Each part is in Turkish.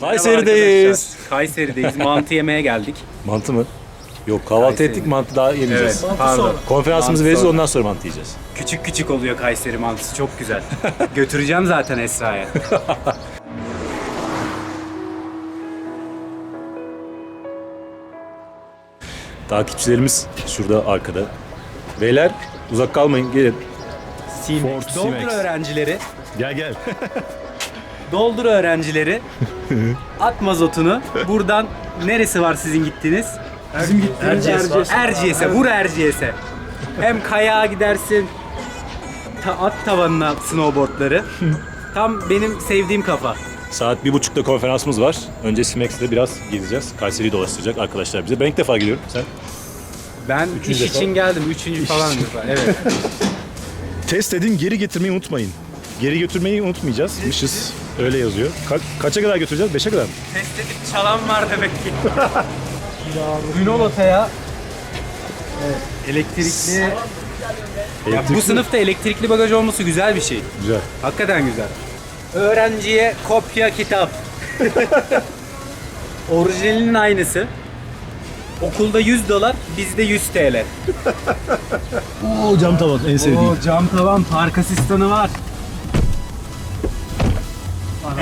Kayseri'deyiz. Kayseri'deyiz. Mantı yemeye geldik. Mantı mı? Yok kahvaltı Kayseri. ettik mantı daha yemeyeceğiz. pardon. Konferansımızı Mantı veririz sonra. ondan sonra mantı yiyeceğiz. Küçük küçük oluyor Kayseri mantısı. Çok güzel. Götüreceğim zaten Esra'ya. Takipçilerimiz şurada arkada. Beyler uzak kalmayın gelin. Ford Simex. öğrencileri. Gel gel. Doldur öğrencileri. At mazotunu. Buradan neresi var sizin gittiğiniz? Bizim gittiğimiz Erciyes. Erciyes'e. Vur Erciyes'e. Hem kayağa gidersin. ta- at tavanına snowboardları. Tam benim sevdiğim kafa. Saat bir buçukta konferansımız var. Önce Simex'te biraz gezeceğiz. Kayseri'yi dolaştıracak arkadaşlar bize. Ben ilk defa geliyorum. Sen? Ben Üçüncü iş defa. için geldim. Üçüncü falan. Evet. Test edin geri getirmeyi unutmayın. Geri götürmeyi unutmayacağız. Mışız. Öyle yazıyor. Ka- kaça kadar götüreceğiz? Beşe kadar mı? Test edip çalan var demek ki. Günolota'ya elektrikli... Ya bu Elektrikli- sınıfta elektrikli bagaj olması güzel bir şey. Güzel. Hakikaten güzel. Öğrenciye kopya kitap. Orijinalinin aynısı. Okulda 100 dolar, bizde 100 TL. Oo cam tavan en Oo, cam tavan, park asistanı var.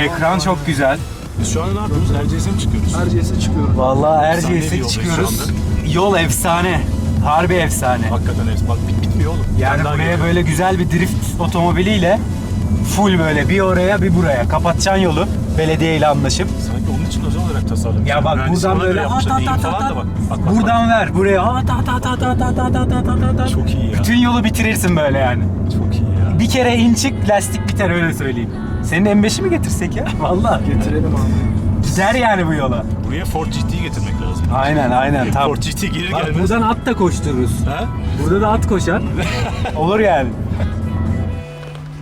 Ekran çok güzel. Biz şu an ne yapıyoruz? Erciyes'e mi çıkıyoruz? Erciyes'e çıkıyorum. Vallahi Efsane bir Erciyes'e yoldayız çıkıyoruz. şu Yol efsane. Harbi efsane. Hakikaten evet. Bak bit bitmiyor oğlum. Yani daha buraya geliyorum. böyle güzel bir drift otomobiliyle full böyle bir oraya bir buraya kapatacaksın yolu belediyeyle anlaşıp. Sanki onun için özel olarak tasarlamış. Ya bak Mühendisler buradan ona göre böyle yapmışlar. at at Eğim at falan at da at. bak. Bak, bak, Buradan ver buraya at at at at at at at at at at at. Çok iyi ya. Bütün yolu bitirirsin böyle yani. Çok iyi ya. Bir kere in çık lastik biter öyle söyleyeyim. Senin M5'i mi getirsek ya? Vallahi Getirelim abi. gider yani bu yola. Buraya Ford GT'yi getirmek lazım. Aynen aynen tam. Ford GT gelir Bak, gelmez. buradan at da koştururuz. Ha? Burada da at koşar. Olur yani.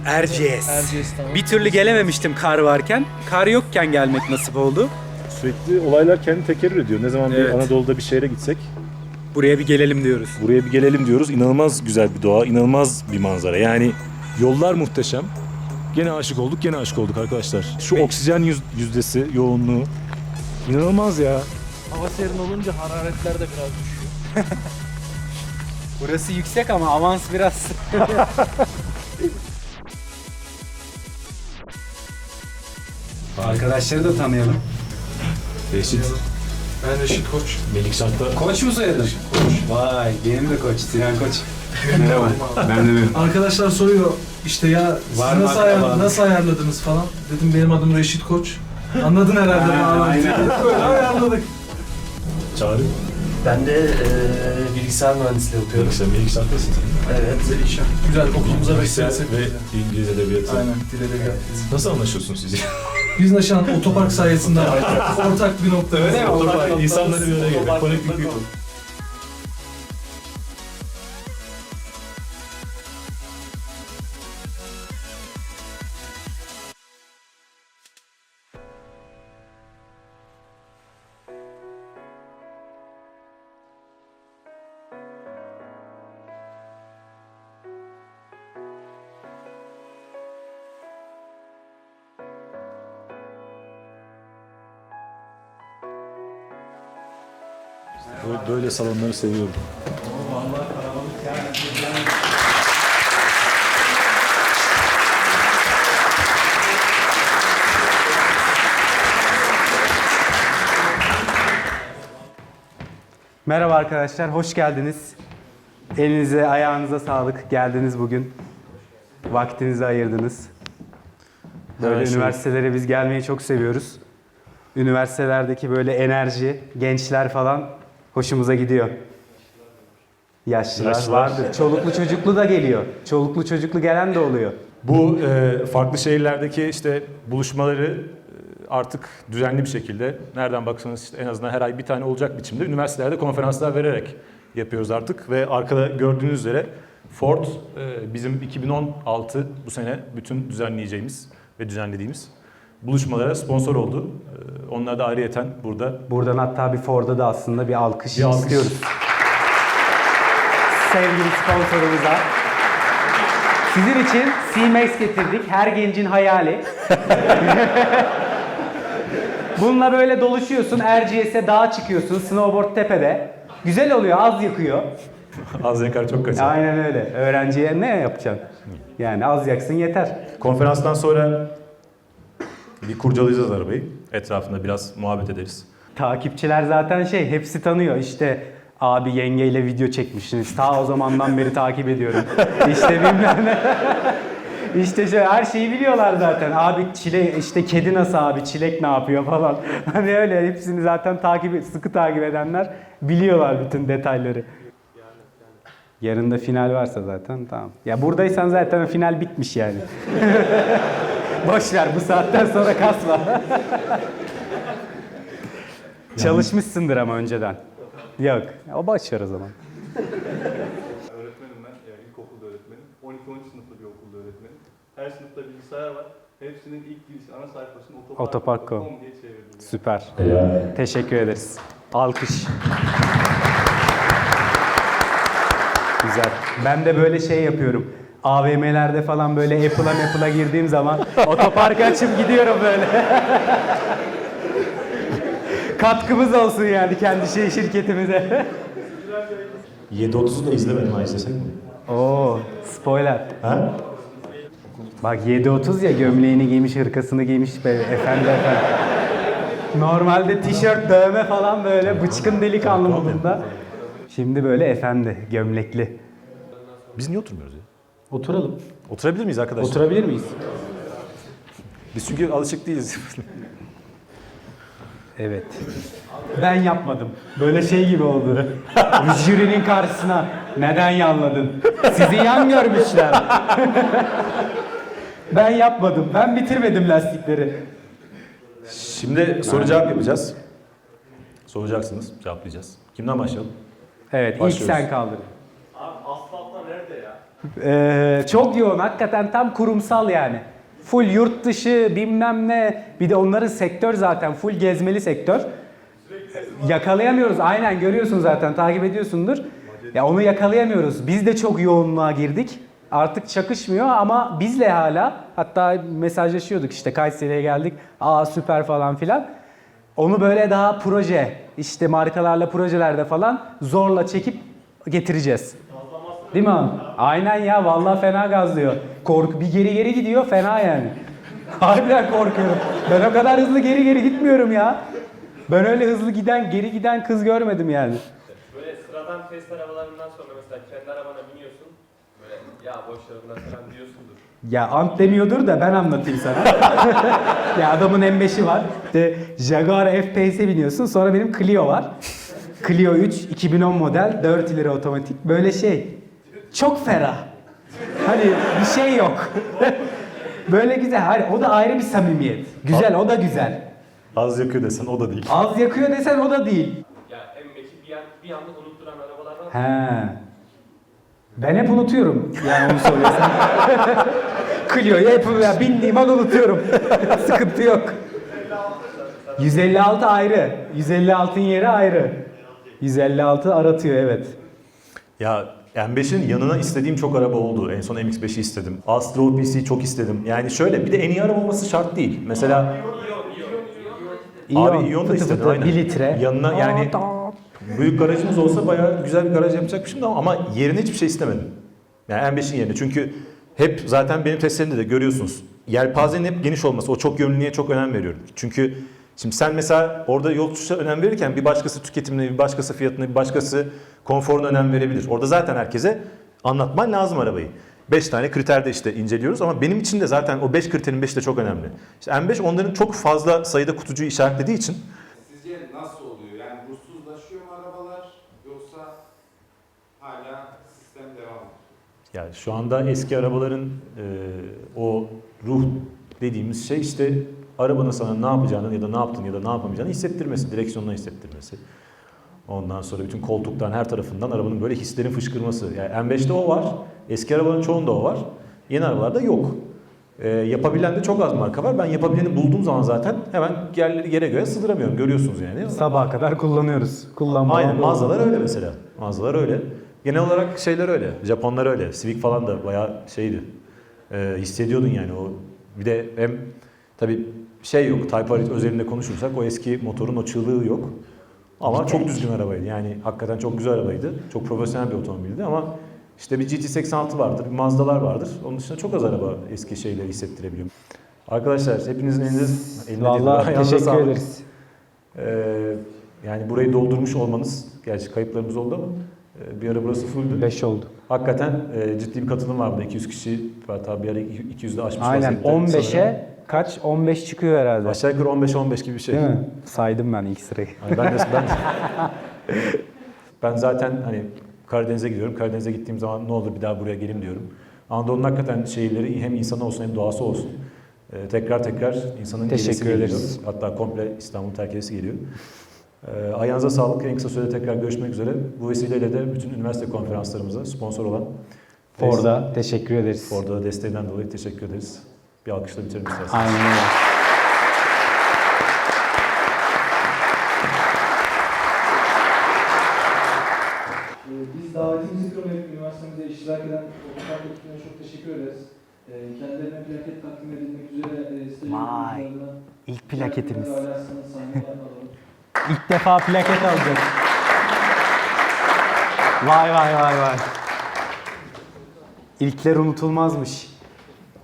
Erciyes. Erciyes tamam. Bir türlü gelememiştim kar varken. Kar yokken gelmek nasip oldu. Sürekli olaylar kendi tekerrür ediyor. Ne zaman Evet. bir Anadolu'da bir şehre gitsek Buraya bir gelelim diyoruz. buraya bir gelelim diyoruz. İnanılmaz güzel bir doğa, inanılmaz bir manzara. Yani yollar muhteşem. Gene aşık olduk, gene aşık olduk arkadaşlar. Şu oksijen yüz- yüzdesi, yoğunluğu inanılmaz ya. Hava serin olunca hararetler de biraz düşüyor. Burası yüksek ama avans biraz. Arkadaşları da tanıyalım. Reşit, Ben Reşit Koç. Melik Şart'ta Koç mu soyadın? Koç. Vay benim de koç. Sinan Koç. Merhaba. ben de benim. Arkadaşlar soruyor işte ya siz Var mı nasıl, ayar, nasıl ayarladınız falan. Dedim benim adım Reşit Koç. Anladın herhalde Ha, bağlantıyı. aynen. Böyle ayarladık. Çağrı. Ben de e, bilgisayar mühendisliği okuyorum. Sen Melik Şart'tasın sen. Evet. Güzel okulumuza Bilgisayar bekleriz. ve İngiliz Edebiyatı. Aynen dil edebiyat. Nasıl anlaşıyorsunuz siz? Biz Naşan otopark sayesinde ortak bir nokta. Öyle mi? Otopark, insanları bir araya getir. Otopark Connecting people. Böyle, böyle salonları seviyorum. Merhaba arkadaşlar, hoş geldiniz. Elinize, ayağınıza sağlık. Geldiniz bugün. Vaktinizi ayırdınız. Böyle Her şey- üniversitelere biz gelmeyi çok seviyoruz. Üniversitelerdeki böyle enerji, gençler falan hoşumuza gidiyor. Yaşlılar, Yaşlılar. vardır. Çoluklu çocuklu da geliyor. Çoluklu çocuklu gelen de oluyor. Bu e, farklı şehirlerdeki işte buluşmaları e, artık düzenli bir şekilde nereden baksanız işte en azından her ay bir tane olacak biçimde üniversitelerde konferanslar vererek yapıyoruz artık ve arkada gördüğünüz üzere Ford e, bizim 2016 bu sene bütün düzenleyeceğimiz ve düzenlediğimiz buluşmalara sponsor oldu. E, onlar da ayrıyeten burada Buradan hatta bir Ford'a da aslında bir alkış, Bir alkış. istiyoruz. Sevgili sponsorumuza. Sizin için C-Max getirdik. Her gencin hayali. Bununla böyle doluşuyorsun. Erciyes'e dağa çıkıyorsun. Snowboard tepede. Güzel oluyor. Az yakıyor. Az yakar çok kaçar. Aynen öyle. Öğrenciye ne yapacaksın? Yani az yaksın yeter. Konferanstan sonra bir kurcalayacağız arabayı. Etrafında biraz muhabbet ederiz. Takipçiler zaten şey hepsi tanıyor. İşte abi yengeyle video çekmişsiniz. Ta o zamandan beri takip ediyorum. İşte bilmem ne. İşte şey, her şeyi biliyorlar zaten. Abi çile işte kedi nasıl abi çilek ne yapıyor falan. Hani öyle hepsini zaten takip sıkı takip edenler biliyorlar bütün detayları. Yarın da final varsa zaten tamam. Ya buradaysan zaten final bitmiş yani. Boş ver bu saatten sonra kasma. Çalışmışsındır ama önceden. Yok. O boş ver o zaman. Öğretmenim ben, yani ilkokulda öğretmenim. 12-13 sınıflı bir okulda öğretmenim. Her sınıfta bilgisayar var. Hepsinin ilk giriş ana sayfasını Otopark.com. otopark.com diye çevirdim. yani. Süper. Teşekkür ederiz. Alkış. Güzel. Ben de böyle şey yapıyorum. AVM'lerde falan böyle Apple'a Apple'a girdiğim zaman otoparkı açıp gidiyorum böyle. Katkımız olsun yani kendi şey şirketimize. 7.30'u da izlemedim ha izlesek mi? Oo, spoiler. Ha? Bak 7.30 ya gömleğini giymiş, hırkasını giymiş be efendi efendi. Normalde tişört, dövme falan böyle bıçkın delikanlı modunda. Şimdi böyle efendi, gömlekli. Biz niye oturmuyoruz ya? Oturalım. Oturabilir miyiz arkadaşlar? Oturabilir miyiz? Biz çünkü alışık değiliz. Evet. Ben yapmadım. Böyle şey gibi oldu. Jürinin karşısına neden yanladın? Sizi yan görmüşler. ben yapmadım. Ben bitirmedim lastikleri. Şimdi soru cevap yapacağız. Soracaksınız, cevaplayacağız. Kimden başlayalım? Evet, ilk Başlıyoruz. sen kaldın. Ya? çok yoğun, hakikaten tam kurumsal yani. Full yurt dışı bilmem ne. Bir de onların sektör zaten full gezmeli sektör. Yakalayamıyoruz. Aynen görüyorsun zaten takip ediyorsundur. Ya onu yakalayamıyoruz. Biz de çok yoğunluğa girdik. Artık çakışmıyor ama bizle hala hatta mesajlaşıyorduk işte Kayseri'ye geldik. Aa süper falan filan. Onu böyle daha proje işte markalarla projelerde falan zorla çekip getireceğiz. Değil mi abi? Aynen ya vallahi fena gazlıyor. Korku bir geri geri gidiyor fena yani. Harbiden korkuyorum. Ben o kadar hızlı geri geri gitmiyorum ya. Ben öyle hızlı giden geri giden kız görmedim yani. Böyle sıradan test arabalarından sonra mesela kendi arabana biniyorsun. Böyle ya boş ver falan diyorsundur. Ya ant demiyordur da ben anlatayım sana. ya adamın M5'i var. İşte Jaguar F-Pace'e biniyorsun. Sonra benim Clio var. Clio 3 2010 model 4 ileri otomatik. Böyle şey. Çok ferah. Hani bir şey yok. Böyle güzel. Hani o da ayrı bir samimiyet. Güzel o da güzel. Az yakıyor desen o da değil. Az yakıyor desen o da değil. Ya M5'i bir, an, bir anda unutturan arabalar var. He. Ben hep unutuyorum yani onu söylesem. Clio'yu hep ya bindiğim an unutuyorum. Sıkıntı yok. 156 ayrı. 156'ın yeri ayrı. 156 aratıyor evet. Ya M5'in yanına istediğim çok araba oldu. En son MX-5'i istedim. Astra OPC'yi çok istedim. Yani şöyle bir de en iyi araba olması şart değil. Mesela abi Ion da fıtı istedim fıtı, aynen. 1 litre. Yanına yani büyük garajımız olsa bayağı güzel bir garaj yapacakmışım da ama yerine hiçbir şey istemedim. Yani M5'in yerine çünkü hep zaten benim testlerimde de görüyorsunuz. Yelpazenin hep geniş olması, o çok yönlülüğe çok önem veriyorum. Çünkü şimdi sen mesela orada yol tutuşa önem verirken bir başkası tüketimine, bir başkası fiyatına, bir başkası konforuna önem verebilir. Orada zaten herkese anlatman lazım arabayı. 5 tane kriter de işte inceliyoruz ama benim için de zaten o 5 kriterin 5 de çok önemli. İşte M5 onların çok fazla sayıda kutucuğu işaretlediği için Sizce nasıl oluyor? Yani ruhsuzlaşıyor mu arabalar yoksa hala sistem devam mı? Yani şu anda eski arabaların e, o ruh dediğimiz şey işte arabanın sana ne yapacağını ya da ne yaptığını ya da ne yapamayacağını hissettirmesi, direksiyondan hissettirmesi. Ondan sonra bütün koltuktan her tarafından arabanın böyle hislerin fışkırması. Yani M5'te o var. Eski arabaların çoğunda o var. Yeni arabalarda yok. E, yapabilen de çok az marka var. Ben yapabileni bulduğum zaman zaten hemen yerleri yere göre sığdıramıyorum. Görüyorsunuz yani. Sabaha kadar kullanıyoruz. Kullanma. Aynen mağazalar öyle mesela. Mağazalar öyle. Genel olarak şeyler öyle. Japonlar öyle. Civic falan da bayağı şeydi. Ee, hissediyordun yani o. Bir de hem tabii şey yok. Type R özelinde konuşursak o eski motorun o çığlığı yok. Ama çok düzgün arabaydı. Yani hakikaten çok güzel arabaydı. Çok profesyonel bir otomobildi ama işte bir GT86 vardır, bir Mazda'lar vardır. Onun dışında çok az araba eski şeyleri hissettirebiliyor. Arkadaşlar hepinizin elinize, eline değil, Vallahi teşekkür sağlık. ederiz. Ee, yani burayı doldurmuş olmanız, gerçi kayıplarımız oldu ama e, bir ara burası fulldü. 5 oldu. Hakikaten e, ciddi bir katılım var burada. 200 kişi hatta bir ara 200'de aşmış Aynen vaziyette sanırım. 15'e kaç? 15 çıkıyor herhalde. Aşağı yukarı 15-15 gibi bir şey. Değil mi? Saydım ben ilk sırayı. Yani ben de ben ben zaten hani Karadeniz'e gidiyorum. Karadeniz'e gittiğim zaman ne olur bir daha buraya geleyim diyorum. Anadolu'nun hakikaten şehirleri hem insanı olsun hem doğası olsun. Ee, tekrar tekrar insanın Teşekkür gelesi geliyor. ederiz. Hatta komple İstanbul terk edesi geliyor. Ee, ayağınıza sağlık. En kısa sürede tekrar görüşmek üzere. Bu vesileyle de bütün üniversite konferanslarımıza sponsor olan Ford'a teşekkür ederiz. Ford'a da desteğinden dolayı teşekkür ederiz. Bir alkışla bitirelim isterseniz. Aynen öyle. Ee, Biz davetimizi kırmayıp üniversitemize iştirak eden otopark ekibine çok teşekkür ederiz. Ee, Kendilerine plaket takdim edilmek üzere e, Vay. İlk plaketimiz. İlk defa plaket alacak. Vay vay vay vay. İlkler unutulmazmış.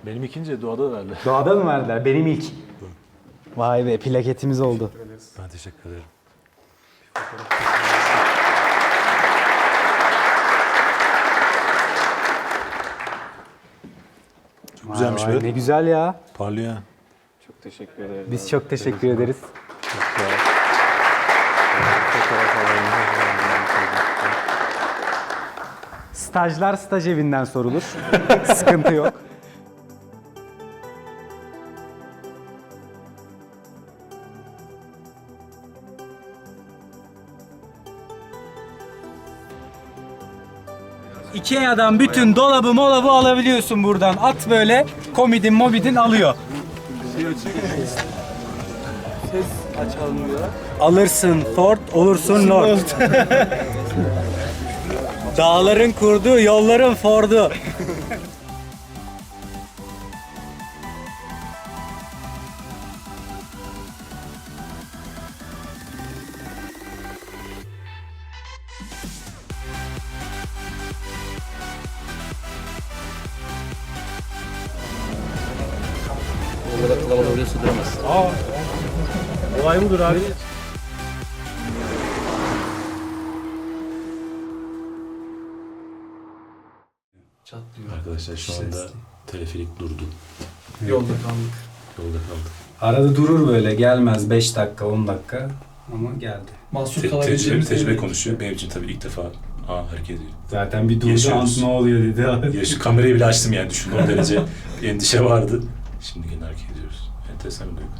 Benim ikinci doğada verdi. Doğada mı verdiler? Benim ilk. Vay be plaketimiz oldu. Ben teşekkür ederim. Çok güzelmiş Vay vay, be. Ne güzel ya. Parlıyor. ha. Biz çok teşekkür ederiz. Stajlar staj evinden sorulur. Sıkıntı yok. Ikea'dan bütün dolabı molabı alabiliyorsun buradan. At böyle komidin mobidin alıyor. Alırsın Ford, olursun Lord. Dağların kurdu, yolların Ford'u. Olay budur abi. Çatlıyor. Arkadaşlar şu anda teleferik durdu. Yolda kaldık. Yolda kaldık. Arada durur böyle, gelmez 5 dakika, 10 dakika ama geldi. Mahsur Te- tecrübe, kalabileceğimiz tecrübe konuşuyor. Benim için tabii ilk defa aa hareket ediyor. Zaten bir durdu, Yaşıyoruz. "Ant ne oluyor dedi abi. Ya şu kamerayı bile açtım yani düşün o derece bir endişe vardı. Şimdi hareket ediyoruz. Enteresan bir duygu.